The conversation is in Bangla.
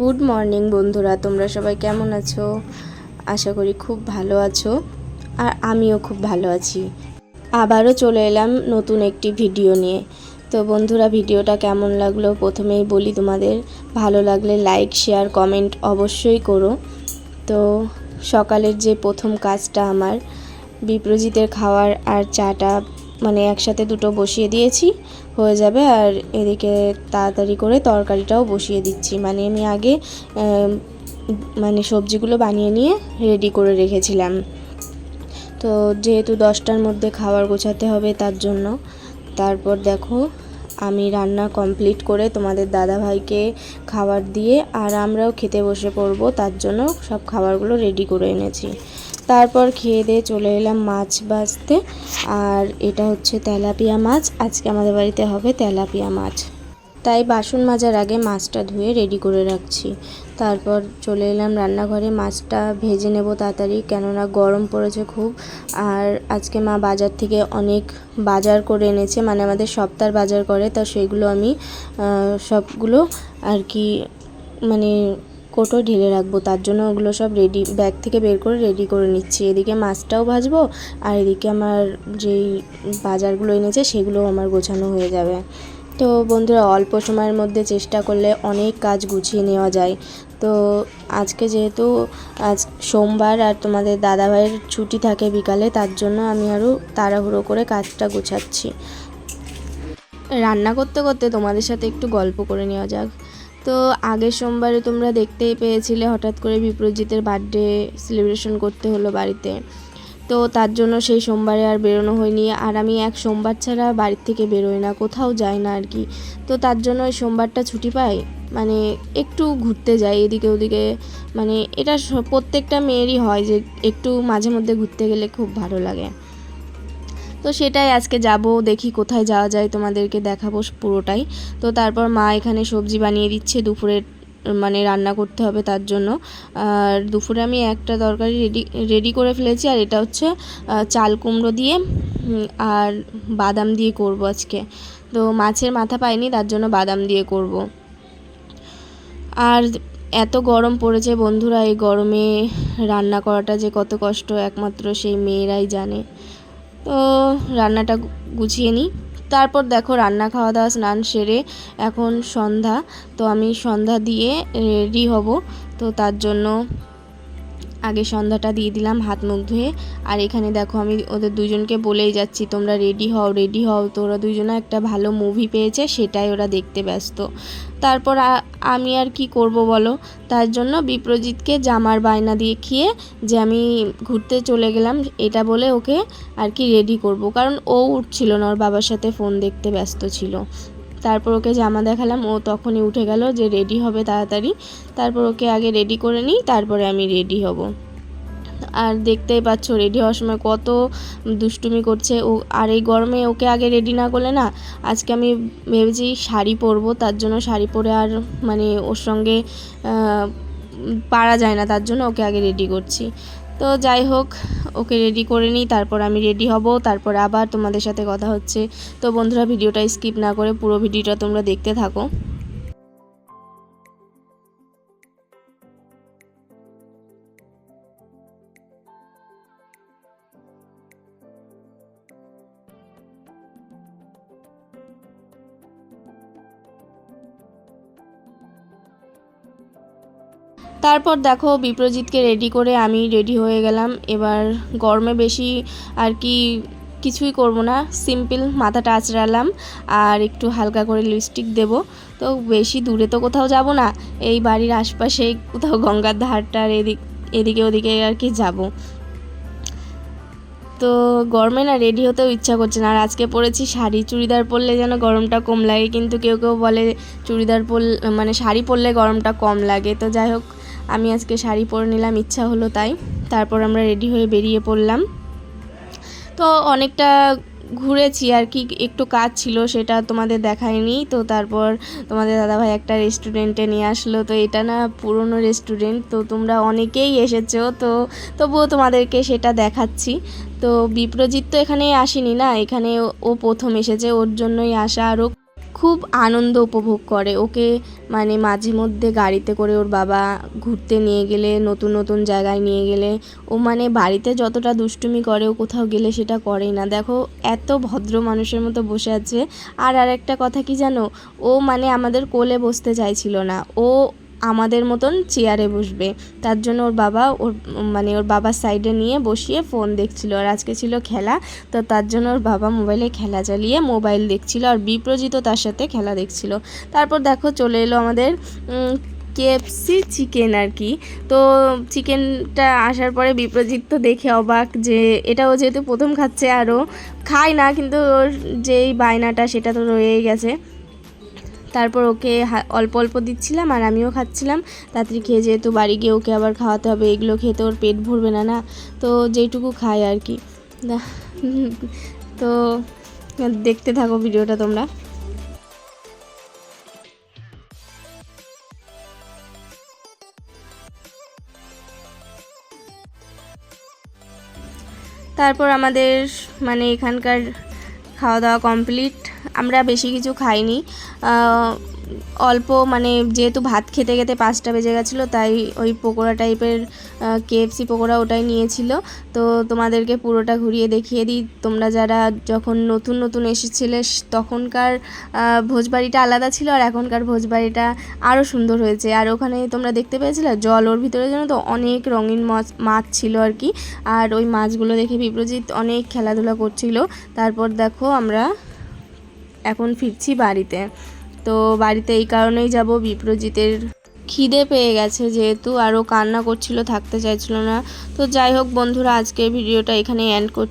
গুড মর্নিং বন্ধুরা। তোমরা সবাই কেমন আছো? আশা করি খুব ভালো আছো, আর আমিও খুব ভালো আছি। আবারও চলে এলাম নতুন একটি ভিডিও নিয়ে। তো বন্ধুরা, ভিডিওটা কেমন লাগল? প্রথমেই বলি তোমাদের, ভালো লাগলে লাইক শেয়ার কমেন্ট অবশ্যই করো। তো সকালের যে প্রথম কাজটা আমার, বিপ্রজিতের খাওয়ার আর চাটা মানে একসাথে দুটো বসিয়ে দিয়েছি, হয়ে যাবে। আর এদিকে তাড়াতাড়ি করে তরকারিটাও বসিয়ে দিচ্ছি। মানে আমি আগে মানে সবজিগুলো বানিয়ে নিয়ে রেডি করে রেখেছিলাম। তো যেহেতু দশটার মধ্যে খাবার গোছাতে হবে তার জন্য, তারপর দেখো আমি রান্না কমপ্লিট করে তোমাদের দাদাভাইকে খাবার দিয়ে আর আমরাও খেতে বসে পড়ব, তার জন্য সব খাবারগুলো রেডি করে এনেছি। তারপর খেয়ে দিয়ে চলে এলাম মাছ বাছতে আর এটা হচ্ছে তেলাপিয়া মাছ। আজকে আমাদের বাড়িতে হবে তেলাপিয়া মাছ। তাই বাসন মাজার আগে মাছটা ধুয়ে রেডি করে রাখছি। তারপর চলে এলাম রান্নাঘরে। মাছটা ভেজে নেব তাড়াতাড়ি, কেননা গরম পড়েছে খুব। আর আজকে মা বাজার থেকে অনেক বাজার করে এনেছে। মানে আমাদের সপ্তাহ বাজার করে। তা সেগুলো আমি সবগুলো আর কি মানে কোটো ঢেলে রাখব, তার জন্য ওগুলো সব রেডি ব্যাগ থেকে বের করে রেডি করে নিচ্ছি। এদিকে মাছটাও ভাজবো, আর এদিকে আমার যেই বাজারগুলো এনেছে সেগুলোও আমার গোছানো হয়ে যাবে। তো বন্ধুরা, অল্প সময়ের মধ্যে চেষ্টা করলে অনেক কাজ গুছিয়ে নেওয়া যায়। তো আজকে যেহেতু আজ সোমবার আর তোমাদের দাদাভাইয়ের ছুটি থাকে বিকালে, তার জন্য আমি আরও তাড়াহুড়ো করে কাজটা গুছাচ্ছি। রান্না করতে করতে তোমাদের সাথে একটু গল্প করে নেওয়া যাক। তো আগের সোমবারে তোমরা দেখতেই পেয়েছিলে হঠাৎ করে বিপ্রজিতের বার্থডে সেলিব্রেশন করতে হলো বাড়িতে। তো তার জন্য সেই সোমবারে আর বেরোনো হয়নি। আর আমি এক সোমবার ছাড়া বাড়ির থেকে বেরোই না, কোথাও যাই না আর কি। তো তার জন্য ওই সোমবারটা ছুটি পাই মানে একটু ঘুরতে যাই এদিকে ওদিকে। মানে এটা প্রত্যেকটা মেয়েরই হয় যে একটু মাঝে মধ্যে ঘুরতে গেলে খুব ভালো লাগে। তো সেটাই আজকে যাব, দেখি কোথায় যাওয়া যায়, তোমাদেরকে দেখাবো পুরোটাই। তো তারপর মা এখানে সবজি বানিয়ে দিচ্ছে, দুপুরে মানে রান্না করতে হবে তার জন্য। আর দুপুরে আমি একটা তরকারি রেডি রেডি করে ফেলেছি, আর এটা হচ্ছে চাল কুমড়ো দিয়ে আর বাদাম দিয়ে করব আজকে। তো মাছের মাথা পাইনি, তার জন্য বাদাম দিয়ে করব। আর এত গরম পড়েছে বন্ধুরা, এই গরমে রান্না করাটা যে কত কষ্ট, একমাত্র সেই মেয়েরাই জানে। তো রান্নাটা গুছিয়ে নিই। তারপর দেখো রান্না খাওয়া দাওয়া স্নান সেরে এখন সন্ধ্যা। তো আমি সন্ধ্যা দিয়ে রেডি হব। তো তার জন্য আগে সন্ধ্যাটা দিয়ে দিলাম হাত মুখ ধুয়ে। আর এখানে দেখো আমি ওদের দুজনকে বলেই যাচ্ছি, তোমরা রেডি হও রেডি হও। তো ওরা দুজনে একটা ভালো মুভি পেয়েছে, সেটাই ওরা দেখতে ব্যস্ত। তারপর আমি আর কি করব বলো? তার জন্য বিপ্রজিৎকে জামার বায়না দিয়ে খেয়ে যে আমি ঘুরতে চলে গেলাম, এটা বলে ওকে আর কি রেডি করব। কারণ ও উঠছিল না, ওর বাবার সাথে ফোন দেখতে ব্যস্ত ছিল। তারপর ওকে জামা দেখালাম, ও তখনই উঠে গেল যে রেডি হবে তাড়াতাড়ি। তারপর ওকে আগে রেডি করে নিই, তারপরে আমি রেডি হব। আর দেখতেই পাচ্ছ রেডি হওয়ার সময় কত দুষ্টুমি করছে। ও, আর এই গরমে ওকে আগে রেডি না করলে না, আজকে আমি ভেবেছি শাড়ি পরবো, তার জন্য শাড়ি পরে আর মানে ওর সঙ্গে পারা যায় না, তার জন্য ওকে আগে রেডি করছি। তো যাই হোক, ওকে রেডি করে নিই, তারপর আমি রেডি হব, তারপর আবার তোমাদের সাথে কথা হচ্ছে। তো বন্ধুরা, ভিডিওটা স্কিপ না করে পুরো ভিডিওটা তোমরা দেখতে থাকো। তারপর দেখো বিপ্রজিৎকে রেডি করে আমি রেডি হয়ে গেলাম। এবার গরমে বেশি আর কি কিছুই করব না। সিম্পল মাথাটা আঁচড়ালাম আর একটু হালকা করে লিপস্টিক দেব। তো বেশি দূরে তো কোথাও যাব না, এই বাড়ির আশপাশে কোথাও গঙ্গার ধারটার এদিক, এদিকে ওদিকে আর কি যাব। তো গরমে না রেডি হতেও ইচ্ছা করছে না। আর আজকে পরেছি শাড়ি, চুড়িদার পরলে যেন গরমটা কম লাগে। কিন্তু কেউ কেউ বলে চুড়িদার পর মানে শাড়ি পরলে গরমটা কম লাগে। তো যাই হোক আমি আজকে শাড়ি পরে নিলাম, ইচ্ছা হলো তাই। তারপর আমরা রেডি হয়ে বেরিয়ে পড়লাম। তো অনেকটা ঘুরেছি আর কি, একটু কাজ ছিল, সেটা তোমাদের দেখায়নি। তো তারপর তোমাদের দাদাভাই একটা রেস্টুরেন্টে নিয়ে আসলো। তো এটা না পুরনো রেস্টুরেন্ট তো তোমরা অনেকেই এসেছ। তো তবুও তোমাদেরকে সেটা দেখাচ্ছি। তো বিপ্রজিৎ তো এখানে আসেনি না? এখানে ও- প্রথম এসেছে, ওর জন্যই আসা আরও খুব আনন্দ উপভোগ করে। ওকে মানে মাঝে মধ্যে গাড়িতে করে ওর বাবা ঘুরতে নিয়ে গেলে, নতুন নতুন জায়গায় নিয়ে গেলে। ও মানে বাড়িতে যতটা দুষ্টুমি করে, ও কোথাও গেলে সেটা করেই না। দেখো, এত ভদ্র মানুষের মতো বসে আছে। আর আর একটা কথা কি জানো? ও মানে আমাদের কোলে বসতে চাইছিল না। ও আমাদের মতন চেয়ারে বসবে। তার জন্য ওর বাবা ওর মানে ওর বাবার সাইডে নিয়ে বসিয়ে ফোন দেখছিল। আর আজকে ছিল খেলা, তো তার জন্য ওর বাবা মোবাইলে খেলা চালিয়ে মোবাইল দেখছিল আর বিপ্রজিত তার সাথে খেলা দেখছিল। তারপর দেখো চলে এলো আমাদের কেএফসি চিকেন আর কি। তো চিকেনটা আসার পরে বিপ্রজিত তো দেখে অবাক যে এটাও যেহেতু প্রথম খাচ্ছে আরও খায় না, কিন্তু ওর যেই বায়নাটা সেটা তো রয়েই গেছে। তারপর ওকে অল্প অল্প দিচ্ছিলাম আর আমিও খাচ্ছিলাম। তাড়াতাড়ি খেয়ে যেহেতু বাড়ি গিয়ে ওকে আবার খাওয়াতে হবে, এগুলো খেতে ওর পেট ভরবে না না? তো যেইটুকু খায় আর কি। তো দেখতে থাকো ভিডিওটা তোমরা। তারপর আমাদের মানে এখানকার খাওয়া দাওয়া কমপ্লিট। আমরা বেশি কিছু খাইনি। অল্প মানে যেহেতু ভাত খেতে খেতে পাঁচটা বেজে গেছিল, তাই ওই পকোড়া টাইপের কেএফসি পকোড়া ওটাই নিয়েছিল। তো তোমাদেরকে পুরোটা ঘুরিয়ে দেখিয়ে দিই। তোমরা যারা যখন নতুন নতুন এসেছিলে, তখনকার ভোজবাড়িটা আলাদা ছিল আর এখনকার ভোজবাড়িটা আরও সুন্দর হয়েছে। আর ওখানে তোমরা দেখতে পেয়েছিলে, জল ওর ভিতরে যেন তো অনেক রঙিন মাছ মাছ ছিল আর কি। আর ওই মাছগুলো দেখে বিপ্রজিৎ অনেক খেলাধুলা করছিল। তারপর দেখো আমরা এখন ফিরছি বাড়িতে। তো বাড়িতে এই কারণেই যাব, বিপ্রজিতের খিদে পেয়ে গেছে যেহেতু আরও কান্না করছিল, থাকতে চাইছিল না। তো যাই হোক বন্ধুরা আজকে ভিডিওটা এখানে এন্ড করছি।